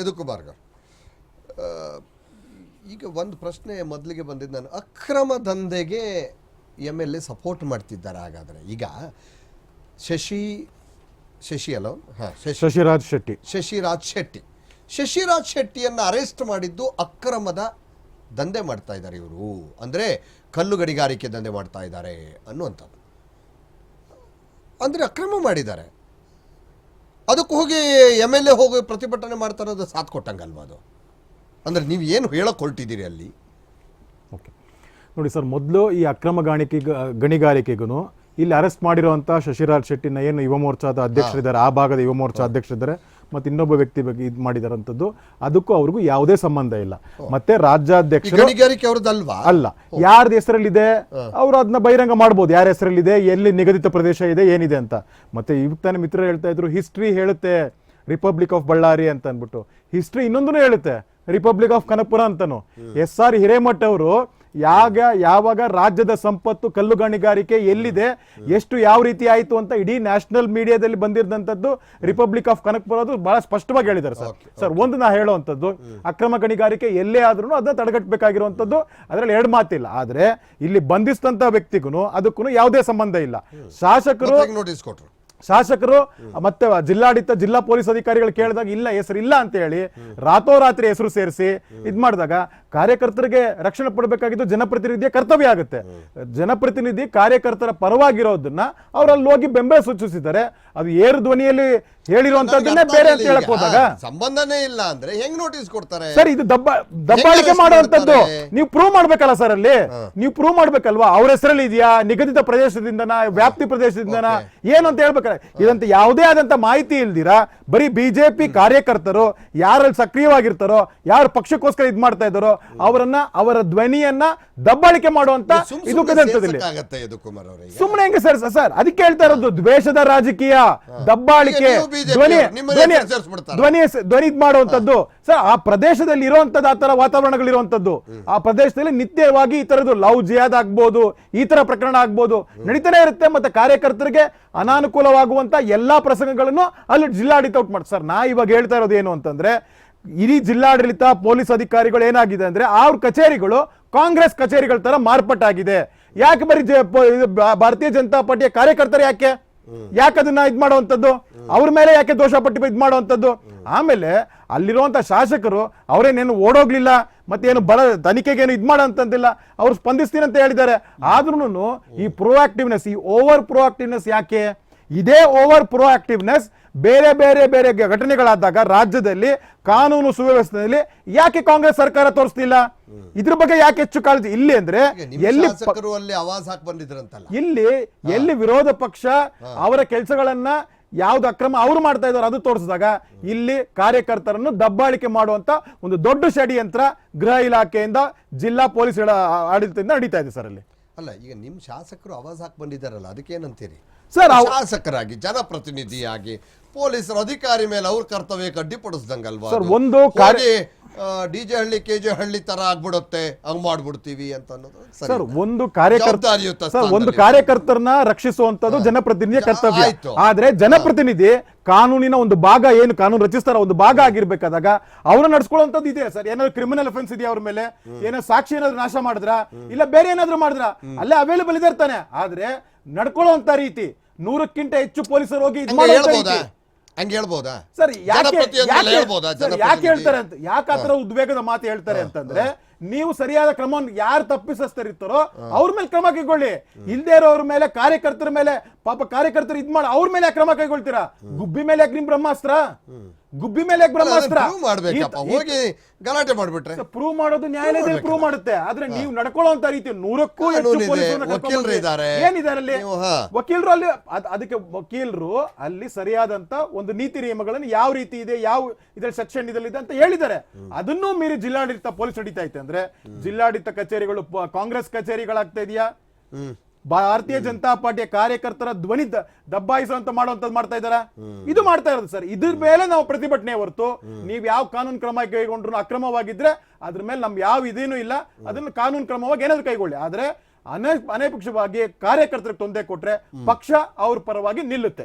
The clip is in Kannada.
ಇದು ಮಾರ್ಗ. ಈಗ ಒಂದು ಪ್ರಶ್ನೆ ಮೊದಲಿಗೆ ಬಂದಿದ್ದು ನಾನು ಅಕ್ರಮ ದಂಧೆಗೆ ಎಂ ಎಲ್ ಎ ಸಪೋರ್ಟ್ ಮಾಡ್ತಿದ್ದಾರೆ ಹಾಗಾದರೆ. ಈಗ ಶಶಿ ಶಶಿ ಅಲ್ಲ? ಹಾಂ ಶಶಿ. ಶಶಿರಾಜ್ ಶೆಟ್ಟಿ. ಶಶಿರಾಜ್ ಶೆಟ್ಟಿ. ಶಶಿರಾಜ್ ಶೆಟ್ಟಿಯನ್ನು ಅರೆಸ್ಟ್ ಮಾಡಿದ್ದು ಅಕ್ರಮದ ದಂಧೆ ಮಾಡ್ತಾ ಇದ್ದಾರೆ ಇವರು. ಅಂದರೆ ಕಲ್ಲು ಗಣಿಗಾರಿಕೆ ದಂಧೆ ಮಾಡ್ತಾ ಇದ್ದಾರೆ ಅನ್ನುವಂಥದ್ದು. ಅಂದರೆ ಅಕ್ರಮ ಮಾಡಿದ್ದಾರೆ. ಅದಕ್ಕೆ ಹೋಗಿ ಎಂ ಎಲ್ ಎ ಹೋಗಿ ಪ್ರತಿಭಟನೆ ಮಾಡ್ತಾ ಇರೋದು ಸಾಥ್ ಕೊಟ್ಟಂಗಲ್ವಾ ಅದು? ಅಂದರೆ ನೀವು ಏನು ಹೇಳಕ್ಕೆ ಹೊರಟಿದ್ದೀರಿ ಅಲ್ಲಿ? ಓಕೆ. ನೋಡಿ ಸರ್ ಮೊದಲು ಈ ಅಕ್ರಮ ಗಾಣಿಕೆ ಗಣಿಗಾರಿಕೆಗೂ ಇಲ್ಲಿ ಅರೆಸ್ಟ್ ಮಾಡಿರುವಂಥ ಶಶಿರಾಜ್ ಶೆಟ್ಟಿನ ಏನು ಯುವ ಮೋರ್ಚಾದ ಅಧ್ಯಕ್ಷರಿದ್ದಾರೆ ಆ ಭಾಗದ ಯುವ ಮೋರ್ಚಾ ಅಧ್ಯಕ್ಷರಿದ್ದಾರೆ ಮತ್ತು ಇನ್ನೊಬ್ಬ ವ್ಯಕ್ತಿ ಬಗ್ಗೆ ಇದು ಮಾಡಿದಾರಂಥದ್ದು ಅದಕ್ಕೂ ಅವ್ರಿಗೂ ಯಾವುದೇ ಸಂಬಂಧ ಇಲ್ಲ. ಮತ್ತೆ ರಾಜ್ಯಾಧ್ಯಕ್ಷ ಅಲ್ಲ ಯಾರ್ದ ಹೆಸರಲ್ಲಿದೆ? ಅವರು ಅದನ್ನ ಬಹಿರಂಗ ಮಾಡ್ಬೋದು. ಯಾರ ಹೆಸರಲ್ಲಿದೆ? ಎಲ್ಲಿ ನಿಗದಿತ ಪ್ರದೇಶ ಇದೆ? ಏನಿದೆ ಅಂತ. ಮತ್ತೆ ಇವಾಗ ತಾನೇ ಮಿತ್ರರು ಹೇಳ್ತಾ ಇದ್ರು ಹಿಸ್ಟ್ರಿ ಹೇಳುತ್ತೆ ರಿಪಬ್ಲಿಕ್ ಆಫ್ ಬಳ್ಳಾರಿ ಅಂತ ಅಂದ್ಬಿಟ್ಟು ಹಿಸ್ಟ್ರಿ ಇನ್ನೊಂದೂ ಹೇಳುತ್ತೆ ರಿಪಬ್ಲಿಕ್ ಆಫ್ ಕನಕಪುರ ಅಂತನು. ಎಸ್ ಆರ್ ಹಿರೇಮಠ್ ಅವರು ಯಾಗ ಯಾವಾಗ ರಾಜ್ಯದ ಸಂಪತ್ತು ಕಲ್ಲು ಗಣಿಗಾರಿಕೆ ಎಲ್ಲಿದೆ ಎಷ್ಟು ಯಾವ ರೀತಿ ಆಯಿತು ಅಂತ ಇಡೀ ನ್ಯಾಷನಲ್ ಮೀಡಿಯಾದಲ್ಲಿ ಬಂದಿರದಂಥದ್ದು ರಿಪಬ್ಲಿಕ್ ಆಫ್ ಕನಕ್ಪುರ ಅದು ಬಹಳ ಸ್ಪಷ್ಟವಾಗಿ ಹೇಳಿದ್ದಾರೆ ಸರ್. ಸರ್ ಒಂದು ನಾ ಹೇಳುವಂಥದ್ದು ಅಕ್ರಮ ಗಣಿಗಾರಿಕೆ ಎಲ್ಲೇ ಆದ್ರೂ ಅದನ್ನ ತಡೆಗಟ್ಟಬೇಕಾಗಿರುವಂಥದ್ದು ಅದರಲ್ಲಿ ಎರಡು ಮಾತಿಲ್ಲ. ಆದರೆ ಇಲ್ಲಿ ಬಂಧಿಸಿದಂಥ ವ್ಯಕ್ತಿಗೂ ಅದಕ್ಕೂ ಯಾವುದೇ ಸಂಬಂಧ ಇಲ್ಲ. ಶಾಸಕರು ನೋಟಿಸ್ ಕೊಟ್ರು. ಶಾಸಕರು ಮತ್ತೆ ಜಿಲ್ಲಾಡಳಿತ ಜಿಲ್ಲಾ ಪೊಲೀಸ್ ಅಧಿಕಾರಿಗಳು ಕೇಳಿದಾಗ ಇಲ್ಲ ಹೆಸರು ಇಲ್ಲ ಅಂತ ಹೇಳಿ ರಾತೋರಾತ್ರಿ ಹೆಸರು ಸೇರಿಸಿ ಇದ್ ಮಾಡಿದಾಗ ಕಾರ್ಯಕರ್ತರಿಗೆ ರಕ್ಷಣೆ ಪಡಬೇಕಾಗಿದ್ದು ಜನಪ್ರತಿನಿಧಿಯ ಕರ್ತವ್ಯ ಆಗುತ್ತೆ. ಜನಪ್ರತಿನಿಧಿ ಕಾರ್ಯಕರ್ತರ ಪರವಾಗಿರೋದನ್ನ ಅವರಲ್ಲಿ ಹೋಗಿ ಬೆಂಬಲ ಸೂಚಿಸಿದ್ದಾರೆ ಅದು ಏರು ಧ್ವನಿಯಲ್ಲಿ ಹೇಳಿರುವಂತದ್ದನ್ನೇ ಬೇರೆ ಅಂತ ಹೇಳಕ್ ಹೋದಾಗ ಸಂಬಂಧನೇ ಇಲ್ಲ ಅಂದ್ರೆ ಹೆಂಗ್ ನೋಟಿಸ್ ಕೊಡ್ತಾರೆ? ಸರ್ ಇದು ದಬ್ಬ ದಬ್ಬಾಳಿಕೆ ಮಾಡುವಂತದ್ದು. ನೀವು ಪ್ರೂವ್ ಮಾಡ್ಬೇಕಲ್ಲ ಸರ್ ಅಲ್ಲಿ? ನೀವು ಪ್ರೂವ್ ಮಾಡ್ಬೇಕಲ್ವಾ? ಅವ್ರ ಹೆಸರಲ್ಲಿ ಇದೆಯಾ? ನಿಗದಿತ ಪ್ರದೇಶದಿಂದನಾ ವ್ಯಾಪ್ತಿ ಪ್ರದೇಶದಿಂದನಾ ಏನು ಅಂತ ಹೇಳ್ಬೇಕಲ್ಲ ಇದಂತ ಯಾವುದೇ ಆದಂತ ಮಾಹಿತಿ ಇಲ್ದಿರಾ ಬರೀ ಬಿಜೆಪಿ ಕಾರ್ಯಕರ್ತರು ಯಾರಲ್ಲಿ ಸಕ್ರಿಯವಾಗಿರ್ತಾರೋ ಯಾರು ಪಕ್ಷಕ್ಕೋಸ್ಕರ ಇದ್ ಮಾಡ್ತಾ ಇದ್ದಾರೋ ಅವರನ್ನ ಅವರ ಧ್ವನಿಯನ್ನ ದಬ್ಬಾಳಿಕೆ ಮಾಡುವಂತ ಇದು ಸುಮ್ಮನೆ ಹೆಂಗೆ ಸರ್ ಸರ್ ಅದಕ್ಕೆ ಹೇಳ್ತಾ ಇರೋದು ದ್ವೇಷದ ರಾಜಕೀಯ ದಬ್ಬಾಳಿಕೆ ಧ್ವನಿ ಧ್ವನಿ. ಧ್ವನಿ ಹೆಸ- ಧ್ವನಿ ಇದ್ ಮಾಡುವಂತದ್ದು ಸರ್ ಆ ಪ್ರದೇಶದಲ್ಲಿ ಇರುವಂತದ್ದು ಆ ತರ ವಾತಾವರಣಗಳಿರುವಂತದ್ದು ಆ ಪ್ರದೇಶದಲ್ಲಿ ನಿತ್ಯವಾಗಿ ಈ ತರದ್ದು ಲವ್ ಜಿಯಾದ್ ಆಗ್ಬೋದು, ಈ ತರ ಪ್ರಕರಣ ಆಗ್ಬೋದು, ನಡೀತಾನೆ ಇರುತ್ತೆ. ಮತ್ತೆ ಕಾರ್ಯಕರ್ತರಿಗೆ ಅನಾನುಕೂಲವಾಗುವಂತ ಎಲ್ಲಾ ಪ್ರಸಂಗಗಳನ್ನು ಅಲ್ಲಿ ಜಿಲ್ಲಾಡಳಿತ ಔಟ್ ಮಾಡ್ತಾರೆ ಸರ್ ನಾ ಇವಾಗ ಹೇಳ್ತಾ ಇರೋದು ಏನು ಅಂತಂದ್ರೆ, ಇಡೀ ಜಿಲ್ಲಾಡಳಿತ, ಪೊಲೀಸ್ ಅಧಿಕಾರಿಗಳು ಏನಾಗಿದೆ ಅಂದ್ರೆ, ಅವ್ರ ಕಚೇರಿಗಳು ಕಾಂಗ್ರೆಸ್ ಕಚೇರಿಗಳ ತರ ಮಾರ್ಪಟ್ಟಾಗಿದೆ ಯಾಕೆ ಬರೀ ಭಾರತೀಯ ಜನತಾ ಪಾರ್ಟಿಯ ಕಾರ್ಯಕರ್ತರು ಯಾಕೆ? ಯಾಕೆ ಅದನ್ನ ಇದ್ ಮಾಡುವಂಥದ್ದು? ಅವ್ರ ಮೇಲೆ ಯಾಕೆ ದೋಷ ಪಟ್ಟಿ ಇದ್ ಮಾಡುವಂಥದ್ದು? ಆಮೇಲೆ ಅಲ್ಲಿರುವಂತ ಶಾಸಕರು ಅವರೇನೇನು ಓಡೋಗ್ಲಿಲ್ಲ, ಮತ್ತೇನು ಬಲ ತನಿಖೆಗೇನು ಇದ್ ಮಾಡೋಂತಂದಿಲ್ಲ ಅವ್ರು ಸ್ಪಂದಿಸ್ತೀನಿ ಅಂತ ಹೇಳಿದ್ದಾರೆ. ಆದ್ರೂ ಈ ಪ್ರೊಆಕ್ಟಿವ್ನೆಸ್ ಈ ಓವರ್ ಪ್ರೊಆಕ್ಟಿವ್ನೆಸ್ ಯಾಕೆ? ಇದೇ ಓವರ್ ಪ್ರೊಆಕ್ಟಿವ್ನೆಸ್ ಬೇರೆ ಬೇರೆ ಬೇರೆ ಗ- ಘಟನೆಗಳಾದಾಗ ರಾಜ್ಯದಲ್ಲಿ ಕಾನೂನು ಸುವ್ಯವಸ್ಥೆಯಲ್ಲಿ ಯಾಕೆ ಕಾಂಗ್ರೆಸ್ ಸರ್ಕಾರ ತೋರಿಸ್ತಿಲ್ಲ? ಇದ್ರ ಬಗ್ಗೆ ಯಾಕೆ ಹೆಚ್ಚು ಕಾಳಜಿ? ಇಲ್ಲಿ ಅಂದ್ರೆ ಎಲ್ಲಿ ಇಲ್ಲಿ ಎಲ್ಲಿ ವಿರೋಧ ಪಕ್ಷ ಅವರ ಕೆಲಸಗಳನ್ನ ಯಾವ್ದು ಅಕ್ರಮ ಅವ್ರು ಮಾಡ್ತಾ ಇದಾರೆ ಅದು ತೋರಿಸಿದಾಗ ಇಲ್ಲಿ ಕಾರ್ಯಕರ್ತರನ್ನು ದಬ್ಬಾಳಿಕೆ ಮಾಡುವಂತ ಒಂದು ದೊಡ್ಡ ಷಡ್ಯಂತ್ರ ಗೃಹ ಇಲಾಖೆಯಿಂದ ಜಿಲ್ಲಾ ಪೊಲೀಸ್ಗಳ ಆಡಳಿತದಿಂದ ನಡೀತಾ ಇದೆ ಸರ್ ಅಲ್ಲಿ. ಅಲ್ಲ ಈಗ ನಿಮ್ಮ ಶಾಸಕರು ಆವಾಜ್ ಹಾಕಿ ಬಂದಿದ್ದಾರಲ್ಲ ಅದಕ್ಕೇನಂತೀರಿ ಸರ್ ಅವ್- ಶಾಸಕರಾಗಿ ಜನಪ್ರತಿನಿಧಿಯಾಗಿ ಪೊಲೀಸರ ಅಧಿಕಾರಿ ಮೇಲೆ ಅವ್ರ ಕರ್ತವ್ಯ ಅಡ್ಡಿಪಡಿಸ್ದಂಗಲ್ವಾ ಸರ್, ಒಂದು ಕಾರ್ಯ- D J Halli K J Halli ತರ ಆಗ್ಬಿಡುತ್ತೆ ಹಂಗ್ ಮಾಡ್ಬಿಡ್ತೀವಿ ಅಂತ ಅನ್ನೋದು ಸರಿ ಒಂದು ಕಾರ್ಯಕರ್ತ ಸರ್ ಒಂದು ಕಾರ್ಯಕರ್ತರನ್ನ ರಕ್ಷಿಸುವಂತದ್ದು ಜನಪ್ರತಿನಿಧಿಯ ಕರ್ತವ್ಯ. ಆದ್ರೆ ಜನಪ್ರತಿನಿಧಿ ಕಾನೂನಿನ ಒಂದು ಭಾಗ ಏನು ಕಾನೂನು ರಚಿಸ್ತಾರ ಒಂದು ಭಾಗ ಆಗಿರ್ಬೇಕಾದಾಗ ಅವ್ರನ್ನ ನಡ್ಸ್ಕೊಳ್ಳುವಂತದ್ದು ಇದೆ ಸರ್. ಏನಾದ್ರು ಕ್ರಿಮಿನಲ್ ಅಫೆನ್ಸ್ ಇದೆಯಾ ಅವ್ರ ಮೇಲೆ? ಏನೋ ಸಾಕ್ಷಿ ಏನಾದ್ರು ನಾಶ ಮಾಡಿದ್ರ? ಇಲ್ಲ ಬೇರೆ ಏನಾದ್ರು ಮಾಡಿದ್ರ? ಅಲ್ಲೇ ಅವೈಲೇಬಲ್ ಇದೆ ಇರ್ತಾನೆ ಆದ್ರೆ ನಡ್ಕೊಳ್ಳುವಂತ ರೀತಿ ನೂರಕ್ಕಿಂತ ಹೆಚ್ಚು ಪೊಲೀಸರು ಹೋಗಿ ಹಂಗೆ ಹೇಳ್ಬೋದಾ. ಸರ್ ಯಾಕೆ ಯಾಕೆ ಹೇಳ್ತಾರೆ ಅಂತ ಯಾಕೆ ಆತರ ಉದ್ವೇಗದ ಮಾತು ಹೇಳ್ತಾರೆ ಅಂತಂದ್ರೆ ನೀವು ಸರಿಯಾದ ಕ್ರಮವನ್ನು ಯಾರು ತಪ್ಪಿಸಿರ್ತಾರೋ ಅವ್ರ ಮೇಲೆ ಕ್ರಮ ಕೈಗೊಳ್ಳಿ. ಇಲ್ದೇ ಇರೋವ್ರ ಮೇಲೆ ಕಾರ್ಯಕರ್ತರ ಮೇಲೆ ಪಾಪ ಕಾರ್ಯಕರ್ತರು ಇದ್ ಮಾಡಿ ಅವ್ರ ಮೇಲೆ ಕ್ರಮ ಕೈಗೊಳ್ತೀರಾ? ಗುಬ್ಬಿ ಮೇಲೆ ಯಾಕೆ ನಿಮ್ ಬ್ರಹ್ಮಾಸ್ತ್ರ? ಗುಬ್ಬಿ ಮೇಲೆ ಯಾಕೆ ಬ್ರಹ್ಮಾಸ್ತ್ರ? ಹೋಗಿ ಗಲಾಟೆ ಮಾಡ್ಬಿಟ್ರೆ. ಪ್ರೂವ್ ಮಾಡೋದು ನ್ಯಾಯಾಲಯದಲ್ಲಿ ಪ್ರೂವ್ ಮಾಡುತ್ತೆ. ಆದ್ರೆ ನೀವು ನಡ್ಕೊಳ್ಳುವಂತ ರೀತಿ ನೂರಕ್ಕೂ. ಏನಿದ್ದಾರೆ ಅಲ್ಲಿ ವಕೀಲರು ಅಲ್ಲಿ ಅದ್- ಅದಕ್ಕೆ ವಕೀಲರು ಅಲ್ಲಿ ಸರಿಯಾದಂತ ಒಂದು ನೀತಿ ನಿಯಮಗಳನ್ನು ಯಾವ ರೀತಿ ಇದೆ ಯಾವ ಇದ್ರಲ್ಲಿ ಸೆಕ್ಷನ್ ಇದಲ್ಲಿದೆ ಅಂತ ಹೇಳಿದ್ದಾರೆ. ಅದನ್ನೂ ಮೀರಿ ಜಿಲ್ಲಾಡಳಿತ ಪೊಲೀಸ್ ನಡೀತಾ ಐತೆ ಅಂದ್ರೆ ಜಿಲ್ಲಾಡಳಿತ ಕಚೇರಿಗಳು ಕಾಂಗ್ರೆಸ್ ಕಚೇರಿಗಳಾಗ್ತಾ ಇದೆಯಾ? ಭಾರತೀಯ ಜನತಾ ಪಾರ್ಟಿಯ ಕಾರ್ಯಕರ್ತರ ಧ್ವನಿ ದಬ್ಬಾಯಿಸುವಂತ ಮಾಡುವಂತದ್ದು ಮಾಡ್ತಾ ಇದಾರ ಇದು ಮಾಡ್ತಾ ಇರೋದು ಸರ್. ಇದ್ರ ಮೇಲೆ ನಾವು ಪ್ರತಿಭಟನೆ ಹೊರತು ನೀವ್ ಯಾವ ಕಾನೂನು ಕ್ರಮ ಕೈಗೊಂಡ್ರು ಅಕ್ರಮವಾಗಿದ್ರೆ ಅದ್ರ ಮೇಲೆ ನಮ್ ಯಾವ ಇದೇನು ಇಲ್ಲ. ಅದನ್ನ ಕಾನೂನು ಕ್ರಮವಾಗಿ ಏನಾದ್ರು ಕೈಗೊಳ್ಳಿ. ಆದ್ರೆ ಅನೇ ಅನೇಪಕ್ಷವಾಗಿ ಕಾರ್ಯಕರ್ತರಿಗೆ ತೊಂದರೆ ಕೊಟ್ರೆ ಪಕ್ಷ ಅವ್ರ ಪರವಾಗಿ ನಿಲ್ಲುತ್ತೆ.